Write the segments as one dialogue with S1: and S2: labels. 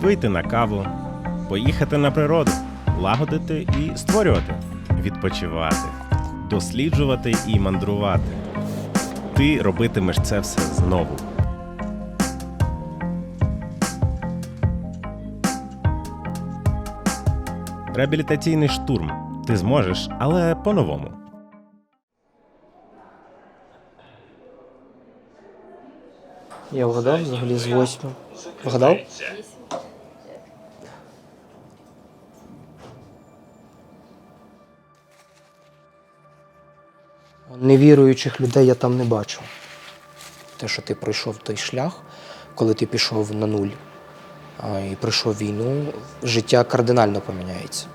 S1: вийти на каву, поїхати на природу, лагодити і створювати, відпочивати, досліджувати і мандрувати. Ти робитимеш це все знову. Реабілітаційний штурм. Ти зможеш, але по-новому.
S2: Я вгадав взагалі з восьми. Вгадав? Невіруючих людей я там не бачу. Те, що ти пройшов той шлях, коли ти пішов на нуль і пройшов війну, життя кардинально поміняється.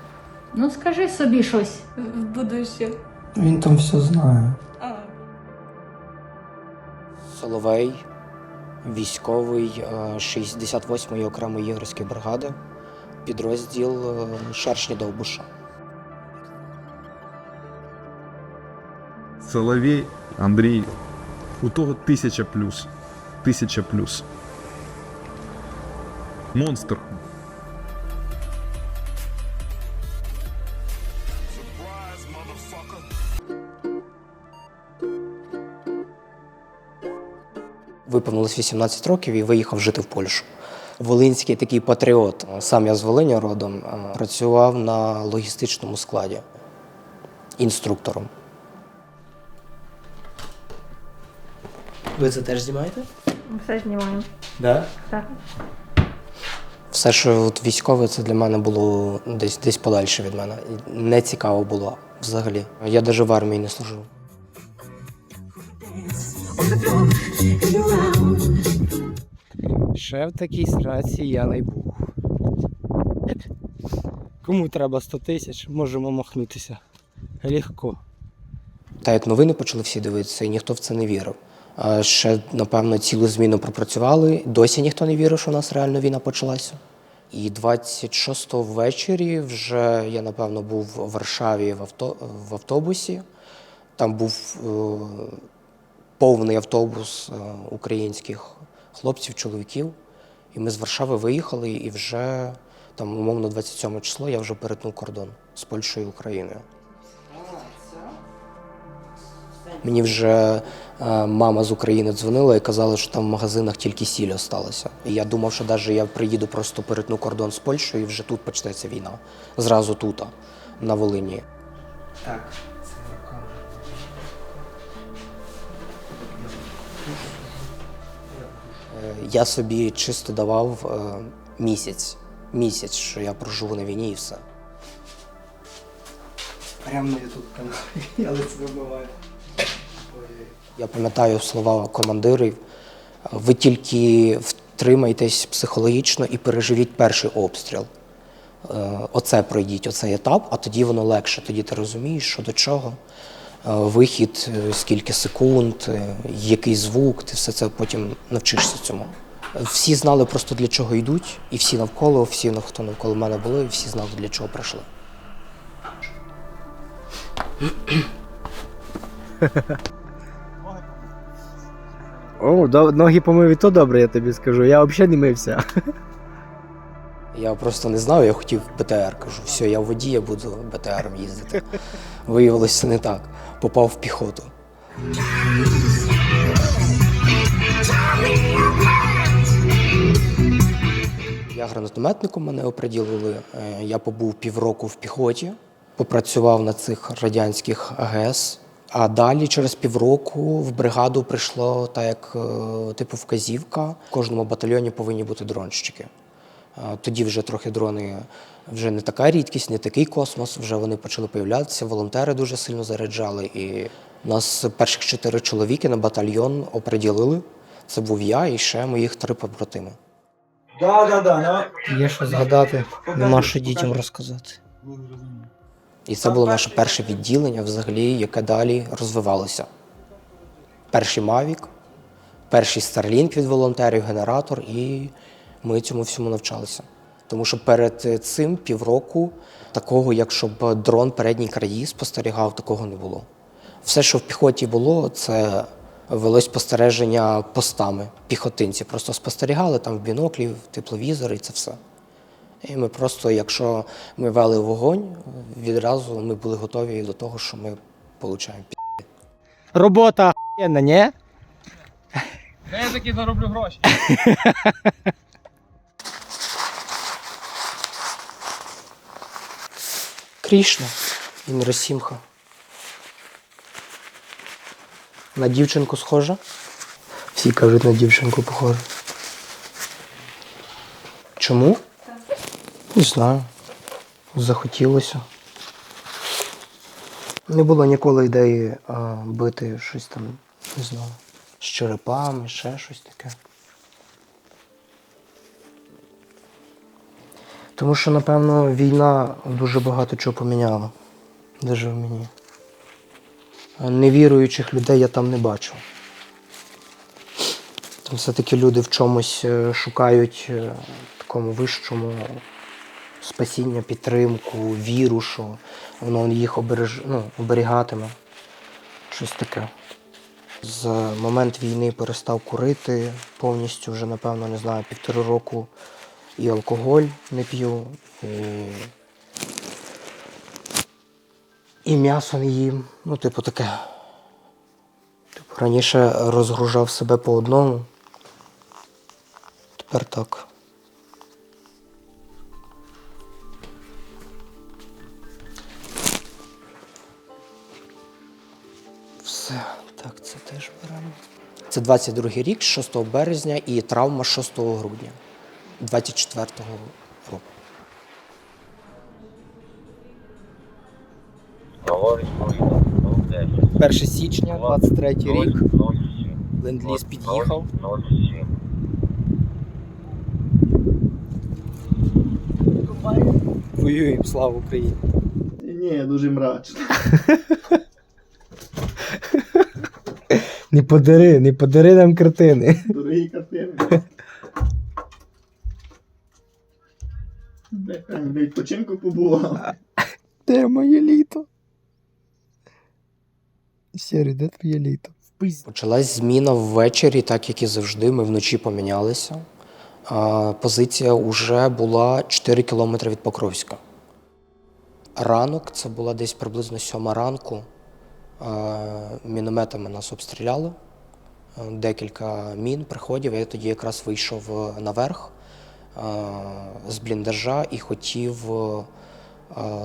S3: Ну, скажи собі щось в будуще.
S2: Він там все знає.
S3: А.
S2: Соловей, військовий е, 68-ї окремої єгерської бригади, підрозділ Шершні Довбуша.
S4: Соловей, Андрій, у того тисяча плюс. Тисяча плюс. Монстр.
S2: Виповнилось 18 років і виїхав жити в Польщу. Волинський такий патріот. Сам я з Волині родом, працював на логістичному складі інструктором. Ви це теж знімаєте?
S3: Все знімаємо.
S2: Да.
S3: Так.
S2: Все, що от військове, це для мене було десь десь подальше від мене. Не цікаво було взагалі. Я навіть в армії не служив.
S5: Ще в такій ситуації я не був. Кому треба 100 тисяч, можемо махнутися. Легко.
S2: Та як новини почали всі дивитися, і ніхто в це не вірив. Ще, напевно, цілу зміну пропрацювали. Досі ніхто не вірив, що у нас реально війна почалася. І 26-го ввечері вже я, напевно, був в Варшаві в, авто, в автобусі. Там був е, повний автобус е, українських хлопців, чоловіків. І ми з Варшави виїхали, і вже там, умовно, 27 число я вже перетнув кордон з Польщею і Україною. Мені вже е, мама з України дзвонила і казала, що там в магазинах тільки сіль осталося. І я думав, що навіть я приїду просто перетну кордон з Польщею і вже тут почнеться війна. Зразу тут, на Волині. Так, це руками. Я собі чисто давав е, місяць. Місяць, що я проживу на війні і все. Прямо на ютуб каналі, я лице вибиваю. Я пам'ятаю слова командирів. Ви тільки втримайтесь психологічно і переживіть перший обстріл. Е, Оце пройдіть, оцей етап, а тоді воно легше. Тоді ти розумієш, що до чого. Е, Вихід, е, скільки секунд, який звук, ти все це потім навчишся цьому. Всі знали просто для чого йдуть, і всі навколо, всі хто навколо мене були, і всі знали, для чого прийшли.
S5: О, до, ноги помив і то добре, я тобі скажу. Я взагалі не мився.
S2: Я просто не знав, я хотів БТР. Кажу, все, я в воді, я буду БТРом їздити. Виявилося не так. Попав в піхоту. Я гранатометником мене оприділили. Е, Я побув півроку в піхоті, попрацював на цих радянських АГС. А далі, через півроку, в бригаду прийшло так, як е, типу вказівка. В кожному батальйоні повинні бути дронщики. Тоді вже трохи дрони вже не така рідкість, не такий космос. Вже вони почали появлятися. Волонтери дуже сильно заряджали. І нас перших чотири чоловіки на батальйон оприділили. Це був я і ще моїх три побратими.
S6: Да, да, да.
S2: Є що згадати, нема що дітям розказати. І це було наше перше відділення, взагалі, яке далі розвивалося. Перший Мавік, перший Starlink від волонтерів, генератор, і ми цьому всьому навчалися. Тому що перед цим півроку такого, як щоб дрон передній краї спостерігав, такого не було. Все, що в піхоті було, це велось спостереження постами. Піхотинці просто спостерігали там в біноклі, в тепловізори і це все. І ми просто, якщо ми вели вогонь, відразу ми були готові до того, що ми отримаємо пі.
S5: Робота охуєнна, ні?
S7: Я таки зароблю гроші.
S2: Крішна і Нрасімха. На дівчинку схожа? Всі кажуть, на дівчинку похоже. Чому? Не знаю. Захотілося. Не було ніколи ідеї а, бити щось там, не знаю, з черепами, ще щось таке. Тому що, напевно, війна дуже багато чого поміняла. Даже в мені. Невіруючих людей я там не бачу. Там все-таки люди в чомусь е, шукають е, такому вищому спасіння, підтримку, віру, що воно їх обереж... ну, оберігатиме. Щось таке. З момент війни перестав курити повністю вже, напевно, не знаю, півтори року і алкоголь не п'ю, і, і м'ясо не їм. Ну, типу, таке. Типу, раніше розгружав себе по одному. Тепер так. Це 22 рік, 6 березня і травма 6 грудня 24-го року.
S8: Говорить повітря. 10.
S2: 1 січня, 23 рік. Ленд-ліз під'їхав. Воюємо, слава Україні.
S6: Ні, дуже мрачно.
S5: Не подари, не подари нам картини.
S6: Дорогі картини. На відпочинку побував.
S5: Де моє літо? Сірий, де твоє літо?
S2: Почалась зміна ввечері, так як і завжди. Ми вночі помінялися. А, позиція вже була 4 кілометри від Покровська. Ранок це була десь приблизно сьома ранку. А, мінометами нас обстріляли. Декілька мін, приходів. Я тоді якраз вийшов е, наверх з бліндажа і хотів е,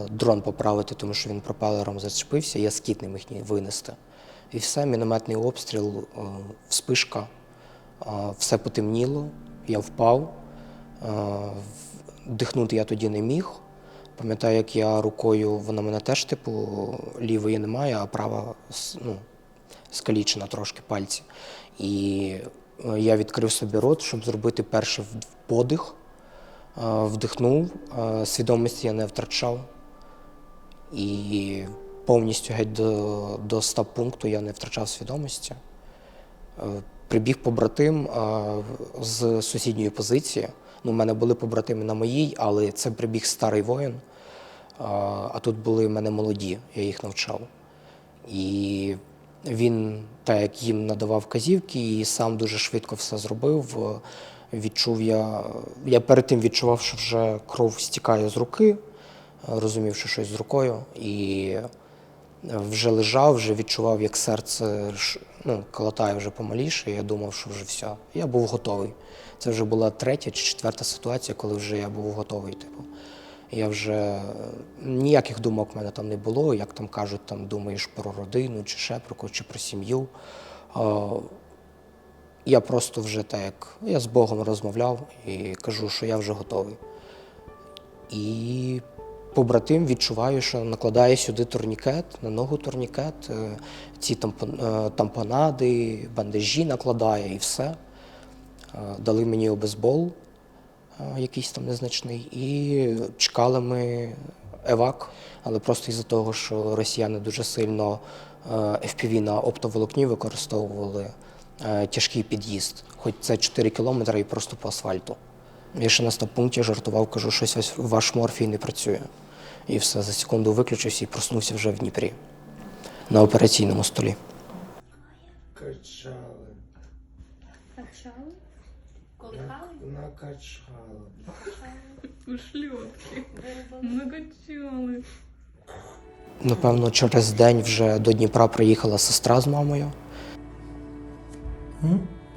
S2: дрон поправити, тому що він пропелером зачепився, я скіт не винести. І все, мінометний обстріл, е, вспишка, е, все потемніло, я впав. е, Дихнути я тоді не міг. Пам'ятаю, як я рукою, вона мене теж, типу, лівої немає, а права ну, скалічена трошки пальці. І е, я відкрив собі рот, щоб зробити перший подих, е, вдихнув, е, свідомості я не втрачав. І повністю геть до, до стаб пункту я не втрачав свідомості. Прибіг побратим з сусідньої позиції. Ну, у мене були побратими на моїй, але це прибіг старий воїн. А тут були в мене молоді, я їх навчав. І він, так як їм надавав вказівки, і сам дуже швидко все зробив. Е, Відчув я, я перед тим відчував, що вже кров стікає з руки, е, розумів, що щось з рукою, і вже лежав, вже відчував, як серце ну, колотає вже помаліше. Я думав, що вже все. Я був готовий. Це вже була третя чи четверта ситуація, коли вже я був готовий. Типу. Я вже ніяких думок в мене там не було. Як там кажуть, там думаєш про родину, чи ще про когось, чи про сім'ю. Я просто вже так, я з Богом розмовляв і кажу, що я вже готовий. І побратим відчуваю, що накладає сюди турнікет, на ногу турнікет, е, ці е, тампонади, бандажі накладає і все. Е, Дали мені обезбол, якийсь там незначний, і чекали ми евак. Але просто із-за того, що росіяни дуже сильно е, FPV на оптоволокні використовували е, тяжкий під'їзд, хоч це 4 кілометри і просто по асфальту. Я ще на стоп-пункті жартував, кажу, щось ось ваш морфій не працює. І все, за секунду виключився і проснувся вже в Дніпрі на операційному столі.
S3: Качали?
S2: Накачала.
S3: У шльопки. Накачали.
S2: Напевно, через день вже до Дніпра приїхала сестра з мамою.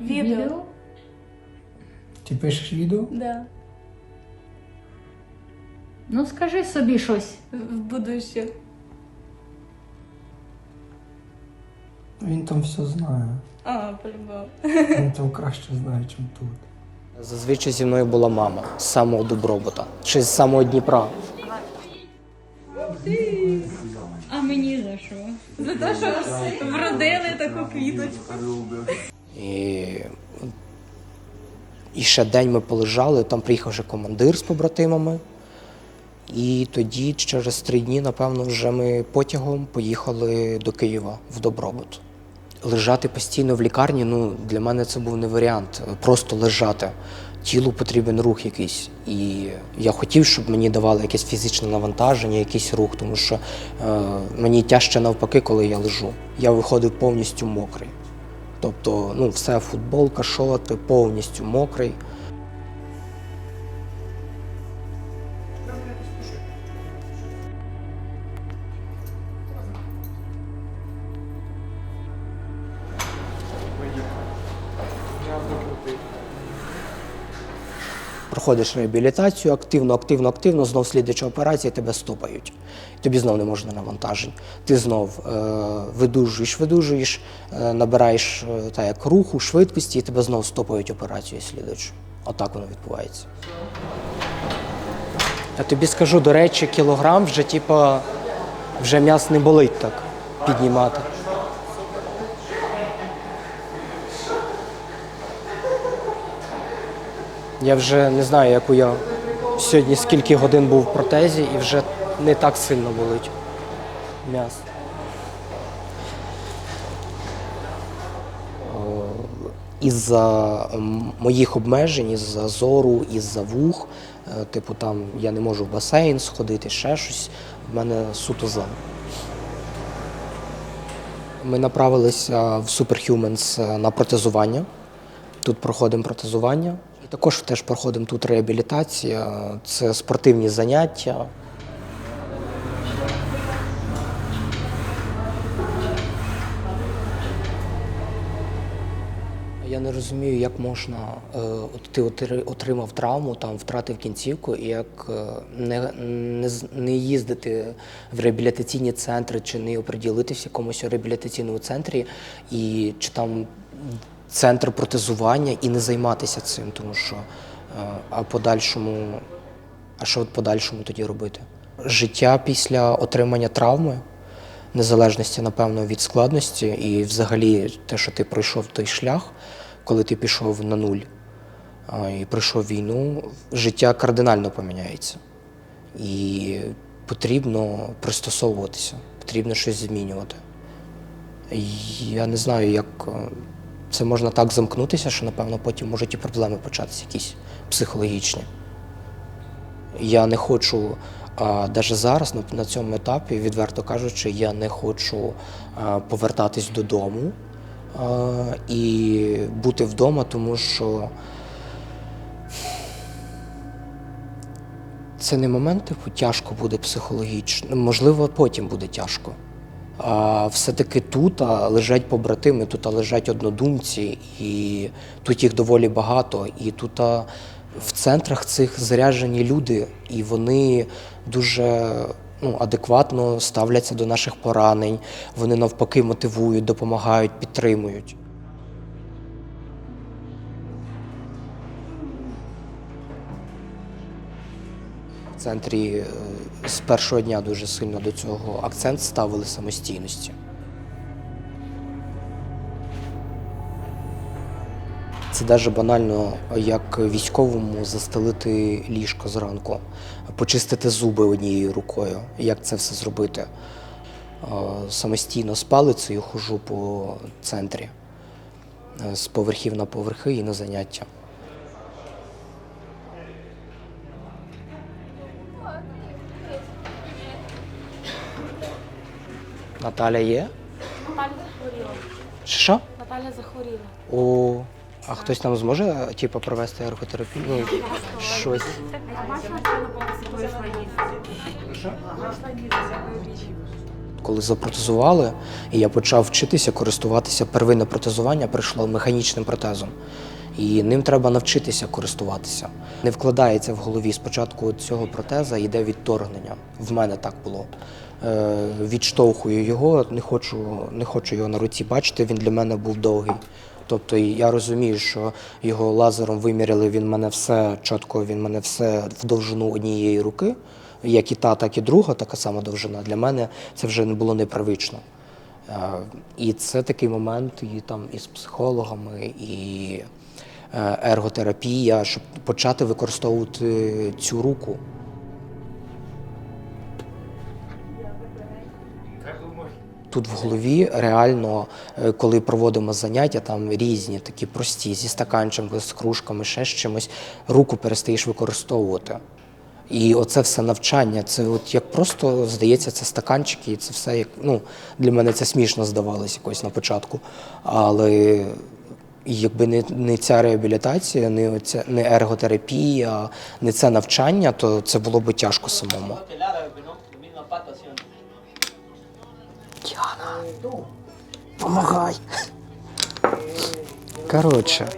S3: Відео?
S2: Ти пишеш відео?
S3: Да. Ну, скажи собі щось в будуще.
S2: Він там все знає.
S3: А, по-любому.
S2: Він там краще знає, ніж тут. Зазвичай зі мною була мама з самого добробута, чи з самого Дніпра.
S3: А мені за що? За те, що вродили таку квіточку.
S2: І, і ще день ми полежали, там приїхав вже командир з побратимами. І тоді, через три дні, напевно, вже ми потягом поїхали до Києва в Добробут. Лежати постійно в лікарні, ну, для мене це був не варіант. Просто лежати. Тілу потрібен рух якийсь. І я хотів, щоб мені давали якесь фізичне навантаження, якийсь рух, тому що е, мені тяжче навпаки, коли я лежу. Я виходив повністю мокрий. Тобто, ну, все, футболка, шоти, повністю мокрий. Проходиш реабілітацію активно, активно, активно, знов слідуюча операція, тебе стопають. Тобі знов не можна навантажень. Ти знов е, видужуєш, видужуєш, е, набираєш е, та як руху, швидкості, і тебе знов стопають операцію слідуючу. Отак воно відбувається. Я тобі скажу, до речі, кілограм вже типа вже м'яс не болить так піднімати. Я вже не знаю, яку я сьогодні скільки годин був в протезі і вже не так сильно болить м'ясо. Із-за моїх обмежень, із-за зору, із-за вух, е, типу там я не можу в басейн сходити, ще щось. В мене суто зон. Ми направилися в Superhumans е, на протезування. Тут проходимо протезування. Також теж проходимо тут реабілітація, це спортивні заняття. Я не розумію, як можна, е, от ти отримав травму, там втратив кінцівку, і як е, не, не, не їздити в реабілітаційні центри чи не оприділитися в якомусь реабілітаційному центрі, і чи там центр протезування і не займатися цим, тому що е, а подальшому, а що в подальшому тоді робити? Життя після отримання травми, незалежності, напевно, від складності, і взагалі те, що ти пройшов той шлях, коли ти пішов на нуль і пройшов війну, життя кардинально поміняється. І потрібно пристосовуватися, потрібно щось змінювати. Я не знаю, як е, це можна так замкнутися, що, напевно, потім можуть і проблеми початися якісь психологічні. Я не хочу, навіть зараз, на, цьому етапі, відверто кажучи, я не хочу повертатись додому і бути вдома, тому що це не момент, типу, тяжко буде психологічно. Можливо, потім буде тяжко. А все-таки тут лежать побратими, тут лежать однодумці, і тут їх доволі багато. І тут в центрах цих заряджені люди, і вони дуже ну, адекватно ставляться до наших поранень. Вони навпаки мотивують, допомагають, підтримують. В центрі е, з першого дня дуже сильно до цього акцент ставили самостійності. Це навіть банально, як військовому застелити ліжко зранку, почистити зуби однією рукою. Як це все зробити? Е, Самостійно з палицею хожу по центрі е, з поверхів на поверхи і на заняття. Наталя є?
S9: Наталя захворіла.
S2: Що?
S9: Наталя захворіла.
S2: О, А хтось там зможе типу, провести ерготерапію? Ну, щось. Коли запротезували, і я почав вчитися користуватися первинне протезування, прийшло механічним протезом. І ним треба навчитися користуватися. Не вкладається в голові спочатку цього протеза йде відторгнення. В мене так було. Е, відштовхую його, не хочу, не хочу його на руці бачити, він для мене був довгий. Тобто я розумію, що його лазером виміряли, він мене все чітко, він мене все в довжину однієї руки, як і та, так і друга, така сама довжина. Для мене це вже не було непривично. Е, І це такий момент і там і з психологами, і е, ерготерапія, щоб почати використовувати цю руку. Тут в голові реально, е, коли проводимо заняття, там різні такі прості, зі стаканчиками, з кружками, ще з чимось, руку перестаєш використовувати. І оце все навчання, це от як просто здається, це стаканчики, і це все як ну для мене це смішно здавалось якось на початку. Але якби не, не ця реабілітація, не оця не ерготерапія, не це навчання, то це було би тяжко самому. Діана, помагай. Коротше.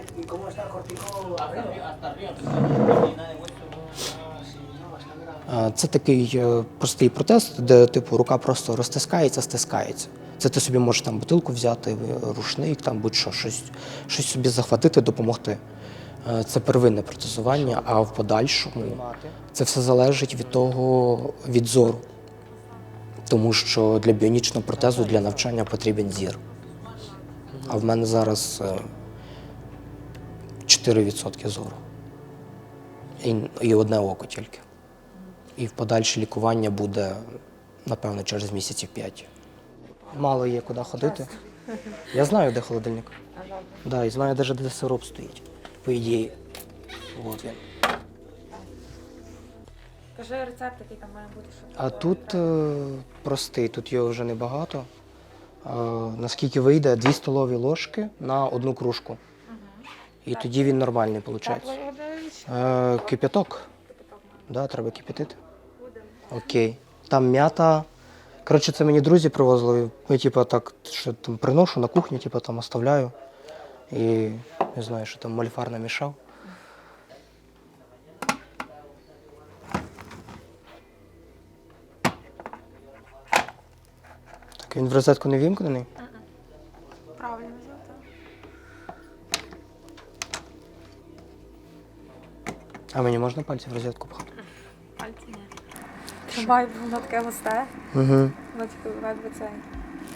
S2: Це такий е, простий протез, де типу рука просто розтискається, стискається. Це ти собі можеш там бутилку взяти, е, рушник, там будь-що, щось, щось собі захватити, допомогти. Е, Це первинне протезування, а в подальшому це все залежить від того від зору. Тому що для біонічного протезу для навчання потрібен зір. А в мене зараз е, 4% зору. І, і одне око тільки. І в подальше лікування буде, напевно, через місяців 5. Мало є куди ходити. Я знаю, де холодильник. Да, і знаю навіть, де сироп стоїть. По ідеї. От він.
S9: Кажи рецепт, який там має бути, що
S2: А тут е, простий, тут його вже небагато. Е, наскільки вийде, 2 столові ложки на одну кружку. І тоді він нормальний виходить. Е, кип'яток. Да, треба кип'ятити. Будемо. Окей. Там м'ята. Коротше, це мені друзі привозили. Я типу так що там приношу на кухню, типу там оставляю. І не знаю, що там мольфар намішав. Він в розетку не вімкнений.
S9: правильно взяти.
S2: А мені можна пальці в розетку пхати?
S9: Пальці ні. Буває, воно таке густе,
S2: Угу.
S9: воно типу ледве це.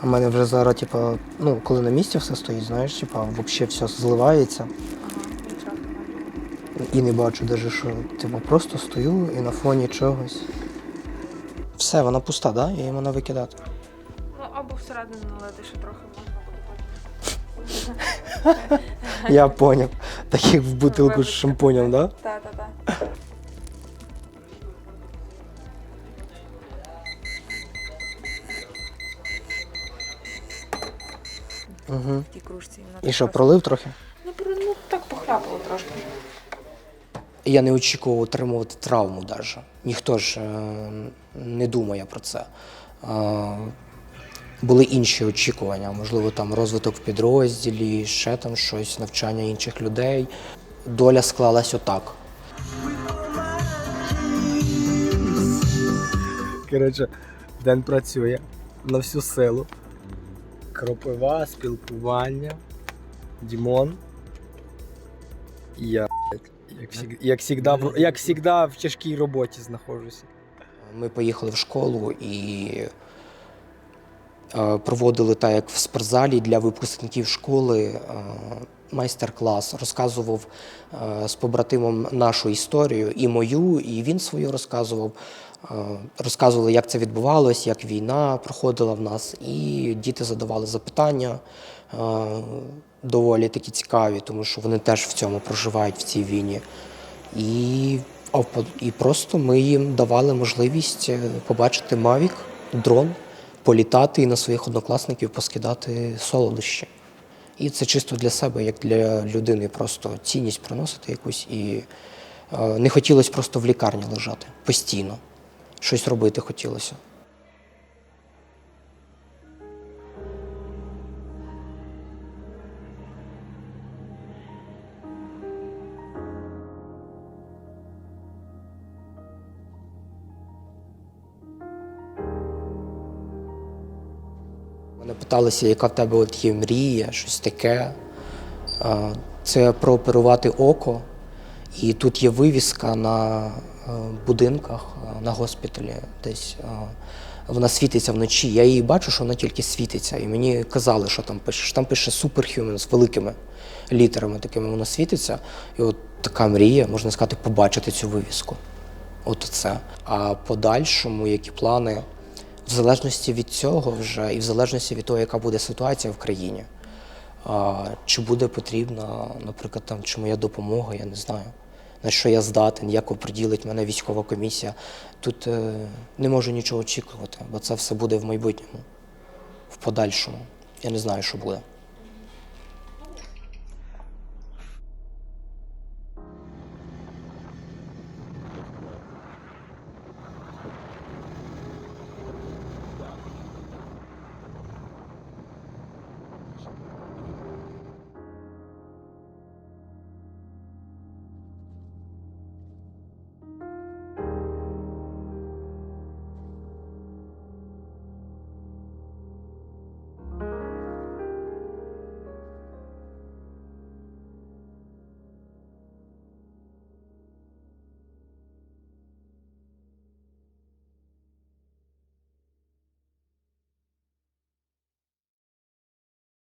S2: У мене вже зараз, типа, ну, коли на місці все стоїть, знаєш, типа, взагалі все зливається.
S9: Ага, нічого немає.
S2: І не бачу даже, що типу, просто стою і на фоні чогось. Все, вона пуста, да? Я її можна викидати.
S9: Або всередину що трохи можна буде.
S2: Я поняв. Так як в бутилку з шампунем, да?
S9: Так, так, так.
S2: Угу.
S9: В тій кружці.
S2: І що, пролив трохи?
S9: Ну, ну, так похляпало трошки.
S2: Я не очікував отримувати травму навіть. Ніхто ж е, не думає про це. Е, були інші очікування, можливо, там розвиток в підрозділі, ще там щось, навчання інших людей. Доля склалась отак. Коротше, день працює на всю силу. Кропива, спілкування, Дімон. Я, як, всіг- як, як в тяжкій роботі знаходжуся. Ми поїхали в школу і проводили так, як в спортзалі для випускників школи е, майстер-клас. Розказував е, з побратимом нашу історію, і мою, і він свою розказував. Е, Розказували, як це відбувалось, як війна проходила в нас, і діти задавали запитання е, доволі такі цікаві, тому що вони теж в цьому проживають в цій війні. І, і просто ми їм давали можливість е, побачити Мавік, дрон, політати і на своїх однокласників поскидати солодощі. І це чисто для себе, як для людини, просто цінність приносити якусь. І е, не хотілося просто в лікарні лежати постійно. Щось робити хотілося. Питалися, яка в тебе от є мрія, щось таке. Це прооперувати око. І тут є вивіска на е, будинках, е, на госпіталі десь. е, Вона світиться вночі. Я її бачу, що вона тільки світиться. І мені казали, що там пише. Там пише Superhuman з великими літерами такими воно світиться. І от така мрія, можна сказати, побачити цю вивіску. От це. А подальшому, які плани, в залежності від цього вже, і в залежності від того, яка буде ситуація в країні. Чи буде потрібна, наприклад, там, чи моя допомога, я не знаю. На що я здатен, як оприділить мене військова комісія. Тут е, не можу нічого очікувати, бо це все буде в майбутньому, в подальшому. Я не знаю, що буде.